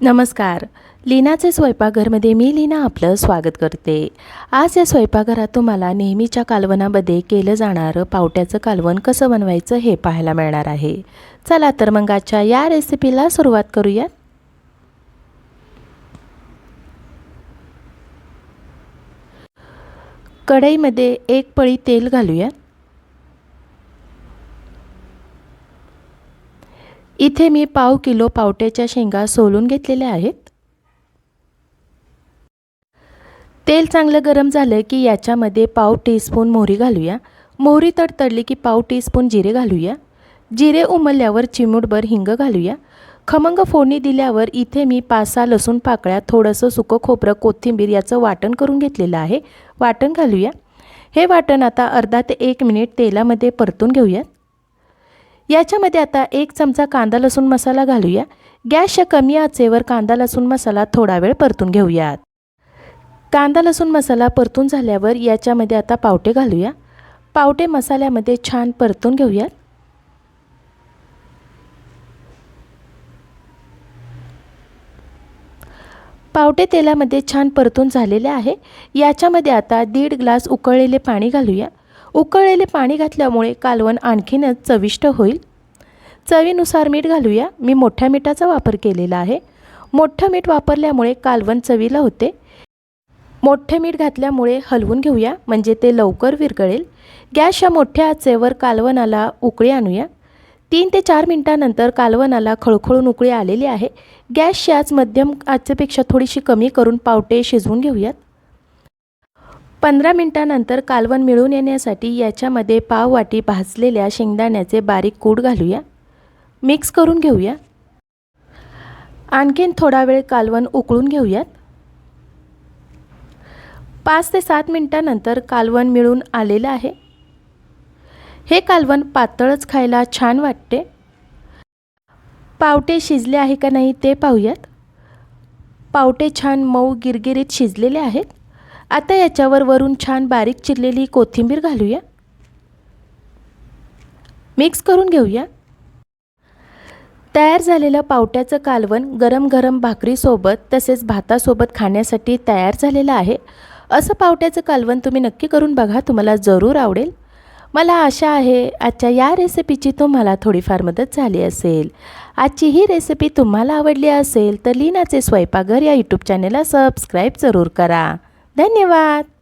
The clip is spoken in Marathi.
नमस्कार. लीनाचे स्वयंपाकघरमध्ये मी लीना आपलं स्वागत करते. आज या स्वयंपाकघरात तुम्हाला नेहमीच्या कालवनामध्ये केलं जाणारं पावट्याचं कालवण कसं बनवायचं हे पाहायला मिळणार आहे. चला तर मग आजच्या या रेसिपीला सुरुवात करूया कढईमध्ये एक पळी तेल घालूया इथे मी पाव किलो पावट्याच्या शेंगा सोलून घेतलेल्या आहेत. तेल चांगलं गरम झालं की याच्यामध्ये पाव टीस्पून मोहरी घालूया. मोहरी तडतडली की पाव टीस्पून जिरे घालूया. जिरे उमलल्यावर चिमूटभर हिंग घालूया. खमंग फोडणी दिल्यावर इथे मी पाच सहा लसूण पाकळ्या थोडंसं सुकं खोबरं कोथिंबीर याचं वाटण करून घेतलेलं आहे. वाटण घालूया. हे वाटण आता अर्धा ते एक मिनिट तेलामध्ये परतून घेऊयात. याच्यामध्ये आता एक चमचा कांदा लसूण मसाला घालूया. गॅसच्या कमी आचेवर कांदा लसूण मसाला थोडा वेळ परतून घेऊयात. कांदा लसूण मसाला परतून झाल्यावर याच्यामध्ये आता पावटे घालूया. पावटे मसाल्यामध्ये छान परतून घेऊयात. पावटे तेलामध्ये छान परतून झालेले आहे. याच्यामध्ये आता दीड ग्लास उकळलेले पाणी घालूया. उकळलेले पाणी घातल्यामुळे कालवण आणखीनच चविष्ट होईल. चवीनुसार मीठ घालूया. मी मोठ्या मिठाचा वापर केलेला आहे. मोठं मीठ वापरल्यामुळे कालवण चवीला होते. मोठे मीठ घातल्यामुळे हलवून घेऊया म्हणजे ते लवकर विरघळेल. गॅसच्या मोठ्या आचेवर कालवणाला उकळी आणूया. तीन ते चार मिनटानंतर कालवणाला खळखळून उकळी आलेली आहे. गॅसची आज मध्यम आचेपेक्षा थोडीशी कमी करून पावटे शिजवून घेऊयात. पंधरा मिनटानंतर कालवण मिळून येण्यासाठी याच्यामध्ये पाव वाटी भाजलेल्या शेंगदाण्याचे बारीक कूड घालूया. मिक्स करून घेऊया. आणखीन थोडा वेळ कालवण उकळून घेऊयात. पाच ते सात मिनटानंतर कालवण मिळून आलेलं आहे. हे कालवण पातळच खायला छान वाटते. पावटे शिजले आहे का नाही ते पाहूयात. पावटे छान मऊ गिरगिरीत शिजलेले आहेत. आता याच्यावर वरून छान बारीक चिरलेली कोथिंबीर घालूया. मिक्स करून घेऊया. तयार झालेलं पावट्याचं कालवण गरम गरम भाकरीसोबत तसेच भातासोबत खाण्यासाठी तयार झालेलं आहे. असं पावट्याचं कालवण तुम्ही नक्की करून बघा तुम्हाला जरूर आवडेल. मला आशा आहे आजच्या या रेसिपीची तुम्हाला थोडीफार मदत झाली असेल. आजची ही रेसिपी तुम्हाला आवडली असेल तर लीनाचे स्वयंपाकघर या यूट्यूब चॅनेलला सबस्क्राईब जरूर करा. धन्यवाद.